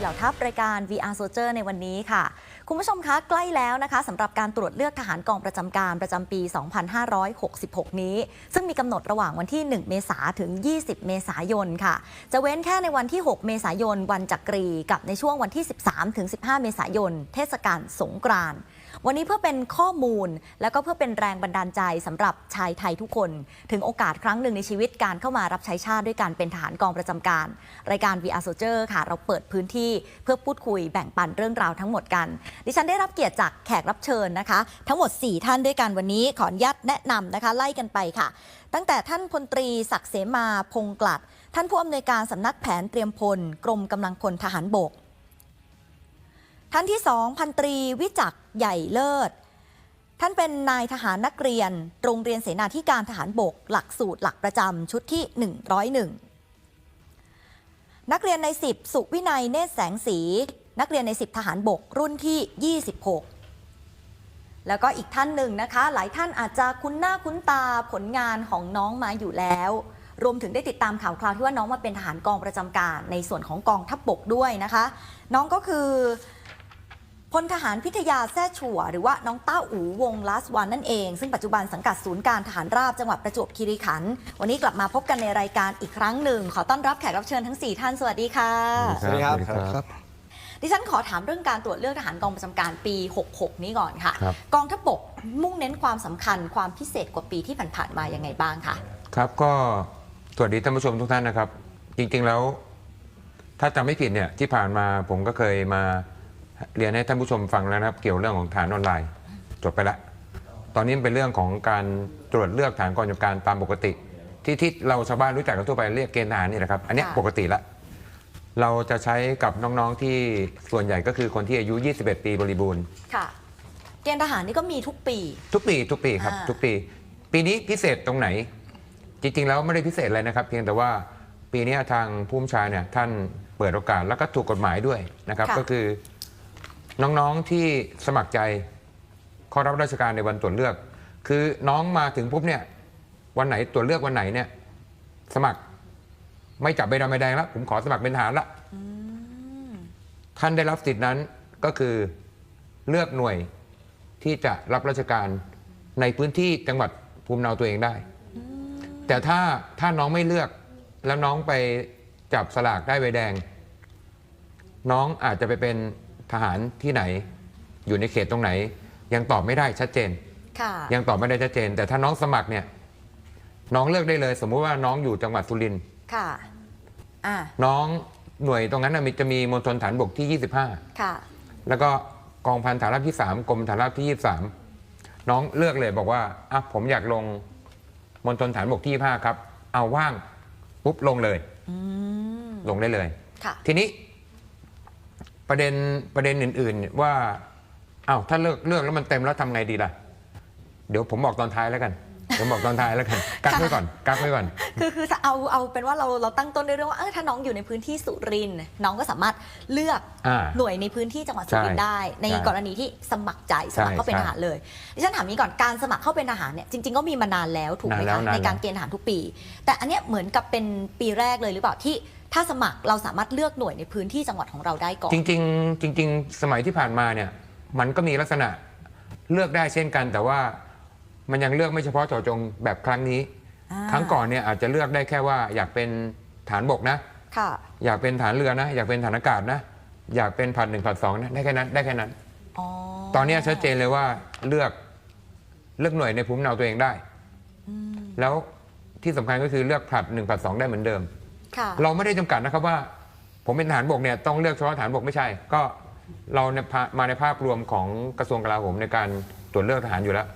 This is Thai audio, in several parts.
เหล่าทัพรายการ VR Soldier ในวันนี้ค่ะ คุณผู้ชมคะใกล้แล้วนะคะสำหรับการตรวจเลือกทหารกองประจำการประจำปี 2566 นี้ ซึ่งมีกำหนดระหว่างวันที่ 1 เมษาถึง 20 เมษายนค่ะ จะเว้นแค่ในวันที่ 6 เมษายน วันจักรี กับในช่วงวันที่ 13ถึง15 เมษายน เทศกาลสงกรานต์วันนี้เพื่อเป็นข้อมูลและก็เพื่อเป็นแรงบันดาลใจสำหรับชายไทยทุกคน ถึงโอกาสครั้งหนึ่งในชีวิตการเข้ามารับใช้ชาติด้วยการเป็นทหารกองประจำการ รายการ VR Soldier ค่ะ เราเปิดพื้นที่เพื่อพูดคุยแบ่งปันเรื่องราวทั้งหมดกันดิฉันได้รับเกียรติจากแขกรับเชิญนะคะ ทั้งหมด 4 ท่านด้วยกันวันนี้ขออนุญาตแนะนำนะคะไล่กันไปค่ะ ตั้งแต่ท่านพลตรีศักดิ์เสมาพงกลัด ท่านผู้อำนวยการสำนักแผนเตรียมพล กรมกำลังพลทหารบก ท่านที่สองพันตรีวิจักใหญ่เลิศท่านเป็นนายทหารนักเรียน โรงเรียนเสนาธิการทหารบก หลักสูตรหลักประจำชุดที่ 101 นักเรียนใน 10 สุวินัยเนตรแสงสี นักเรียนใน 10 ทหารบกรุ่นที่ 26 แล้วก็อีกท่านหนึ่งนะคะ หลายท่านอาจจะคุ้นหน้าคุ้นตาผลงานของน้องมาอยู่แล้ว รวมถึงได้ติดตามข่าวคราวที่ว่าน้องมาเป็นทหารกองประจำการในส่วนของกองทัพบบกด้วยนะคะ น้องก็คือพลทหารพิทยาแซ่ชัวหรือว่าน้องต้าอูวงลาสวันนั่นเอง ซึ่งปัจจุบันสังกัดศูนย์การทหารราบจังหวัดประจวบคีรีขันธ์วันนี้กลับมาพบกันในรายการอีกครั้งหนึ่ง ขอต้อนรับแขกรับเชิญทั้ง 4 ท่านสวัสดีค่ะ สวัสดีครับครับ ดิฉันขอถามเรื่องการตรวจเลือกทหารกองประจำการปี 66 นี้ก่อนค่ะ ครับ กองทัพบกมุ่งเน้นความสำคัญความพิเศษกว่าปีที่ผ่านๆมายังไงบ้างคะครับก็สวัสดีท่านผู้ชมทุกท่านนะครับ จริงๆแล้ว ถ้าจำไม่ผิดเนี่ยที่ผ่านมาผมก็เคยมาเรียนให้ท่านผู้ชมฟังแล้วนะครับ เกี่ยวเรื่องของฐานออนไลน์จบไปละ ตอนนี้เป็นเรื่องของการตรวจเลือกฐานกองกำกับการตามปกติ ที่ที่เราชาวบ้านรู้จักกันทั่วไปเรียกเกณฑ์ทหารนี่แหละครับ อันเนี้ยค่ะปกติละ เราจะใช้กับน้องๆที่ส่วนใหญ่ก็คือคนที่อายุ 21 ปีบริบูรณ์ ค่ะ เกณฑ์ทหารนี่ก็มีทุกปี ทุกปีทุกปีครับ อ่า ทุกปี ปีนี้พิเศษตรงไหน จริง ๆ แล้วไม่ได้พิเศษอะไรนะครับ เพียงแต่ว่าปีนี้ทางผู้บัญชาเนี่ยท่านเปิดโอกาสแล้วก็ถูกกฎหมายด้วยนะครับ ค่ะ ก็คือน้องๆที่สมัครใจเข้ารับราชการในวันตรวจเลือก คือน้องมาถึงปุ๊บเนี่ยวันไหนตรวจเลือกวันไหนเนี่ยสมัคร ไม่จับใบดำใบแดงแล้วผมขอสมัครเป็นทหารละท่านได้รับสิทธินั้นก็คือเลือกหน่วยที่จะรับราชการในพื้นที่จังหวัดภูมิลำเนาตัวเองได้ แต่ถ้าถ้าน้องไม่เลือกแล้วน้องไปจับสลากได้ใบแดง น้องอาจจะไปเป็นทหารที่ไหน อยู่ในเขตตรงไหน ยังตอบไม่ได้ชัดเจนค่ะยังตอบไม่ได้ชัดเจน แต่ถ้าน้องสมัครเนี่ย น้องเลือกได้เลย สมมุติว่าน้องอยู่จังหวัดสุรินทร์ ค่ะอ่าน้องหน่วยตรงนั้นนะมีจะมีมณฑลฐานบกที่ ค่ะ 25 แล้วก็กองพันฐานราบที่ 3กรมฐานราบที่ 23 น้องเลือกเลยบอกว่าอะผมอยากลงมณฑลฐานบกที่ 25 ครับ เอาว่างปุ๊บลงเลย อืม ลงได้เลย ค่ะ ทีนี้ ประเด็นประเด็นอื่น ๆ ว่าอ้าวถ้าเลือกเลือกแล้วมันเต็มแล้วทำไงดีล่ะ เดี๋ยวผมบอกตอนท้ายแล้วกัน เดี๋ยวบอกตอนท้ายแล้วกันกักไว้ก่อนกักไว้ก่อน คือคือเอาเอาเป็นว่าเราเราตั้งต้นด้วยเรื่องว่าเออถ้าน้องอยู่ในพื้นที่สุรินทร์น้องก็สามารถเลือกอ่าหน่วยในพื้นที่จังหวัดสุรินทร์ใช่ได้ ในใช่กรณีที่สมัครใจสมัครเข้าเป็นใช่ทหารเลยดิฉันถามนี้ก่อนการสมัครเข้าเป็นทหารเนี่ยจริง ๆก็มีมานานแล้วถูกไหมนานแล้คะวนานแล้วในการเกณฑ์ทหารทุกปี แต่อันเนี้ยเหมือนกับเป็นปีแรกเลยหรือเปล่าที่ ถ้าสมัครเราสามารถเลือกหน่วยในพื้นที่จังหวัดของเราได้ก่อน จริงๆจริง ๆ สมัยที่ผ่านมาเนี่ยมันก็มีลักษณะเลือกได้เช่นกัน แต่ว่า มันยังเลือกไม่เฉพาะเจาะจงแบบครั้งนี้ อ่าครั้งก่อนเนี่ยอาจจะเลือกได้แค่ว่าอยากเป็นฐานบกนะ ค่ะ อยากเป็นฐานเรือนะ อยากเป็นฐานอากาศนะ อยากเป็นผัดหนึ่งผัดสองนะได้แค่นั้นได้แค่นั้น อ๋อตอนนี้ชัดเจนเลยว่าเลือกเลือกหน่วยในภูมิลำเนาตัวเองได้แล้วที่สำคัญก็คือเลือกผลัดหนึ่งผลัดสองได้เหมือนเดิม ค่ะเราไม่ได้จำกัดนะครับว่า ผมเป็นทหารบกเนี่ยต้องเลือกเฉพาะทหารบกไม่ใช่ ก็เราเนี่ยพามาในภาพรวมของกระทรวงกลาโหมในการตรวจเลือกทหารอยู่แล้ว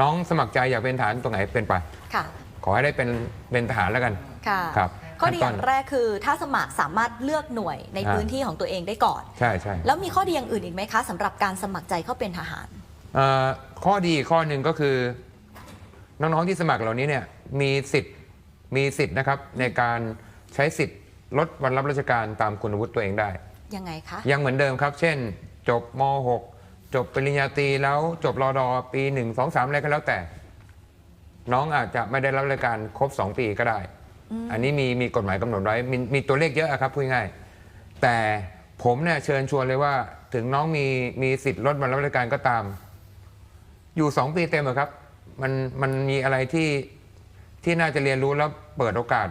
น้องสมัครใจอยากเป็นทหารตรงไหนเป็นไป ค่ะ ขอให้ได้เป็นเป็นทหารแล้วกันค่ะครับข้อดีอขั้นตอนย่างแรกคือถ้าสมัครสามารถเลือกหน่วยในอ่าพื้นที่ของตัวเองได้ก่อน ใช่ใช่แล้วมีข้อดีอย่างอื่นอีกไหมคะสำหรับการสมัครใจเข้าเป็นทหารเอ่อข้อดีข้อหนึ่งก็คือ น้องๆที่สมัครเหล่านี้เนี่ยมีสิทธิ์มีสิทธิ์นะครับในการใช้สิทธิ์ลดวันรับราชการตามคุณวุฒิตัวเองได้ ยังไงคะ ยังเหมือนเดิมครับ เช่น จบม .6 จบปริญญาตรีแล้วจบรอดอปี1 2 3อะไรก็แล้วแต่ น้องอาจจะไม่ได้รับราชการครบ2ปีก็ได้ อันนี้มีมีกฎหมายกำหนดไว้มมีตัวเลขเยอะอะครับพูดง่ายๆแต่ผมเนี่ยเชิญชวนเลยว่า ถึงน้องมีมีสิทธิ์ลดวันรับราชการก็ตาม อยู่สองปีเต็มอะครับ มันมันมีอะไรที่ที่น่าจะเรียนรู้แล้วเปิดโอกาส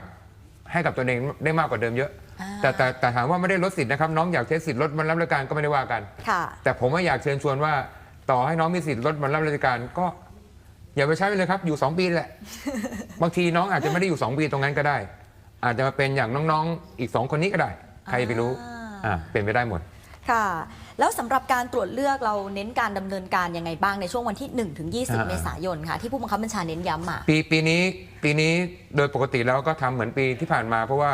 ให้กับตัวเองได้มากกว่าเดิมเยอะอ่า แต่แต่แต่ถามว่าไม่ได้ลดสิทธิ์นะครับ น้องอยากใช้สิทธิ์ลดวันรับราชการก็ไม่ได้ว่ากัน ค่ะ แต่ผมว่าอยากเชิญชวนว่า ต่อให้น้องมีสิทธิ์ลดวันรับราชการก็ อย่าไปใช้ไปเลยครับ อยู่ 2 ปีแหละ บางทีน้องอาจจะไม่ได้อยู่ 2 ปีตรงนั้นก็ได้ อาจจะมาเป็นอย่างน้องๆอีก 2 คนนี้ก็ได้ ใครไปรู้อ่า อ่าเป็นไปได้หมด ค่ะ แล้วสำหรับการตรวจเลือกเราเน้นการดำเนินการยังไงบ้างในช่วงวันที่1ถึงอ่า20เมษายนค่ะ ที่ผู้บังคับบัญชาเน้นย้ำมา ปีปีนี้ปีนี้โดยปกติแล้วก็ทำเหมือนปีที่ผ่านมา เพราะว่า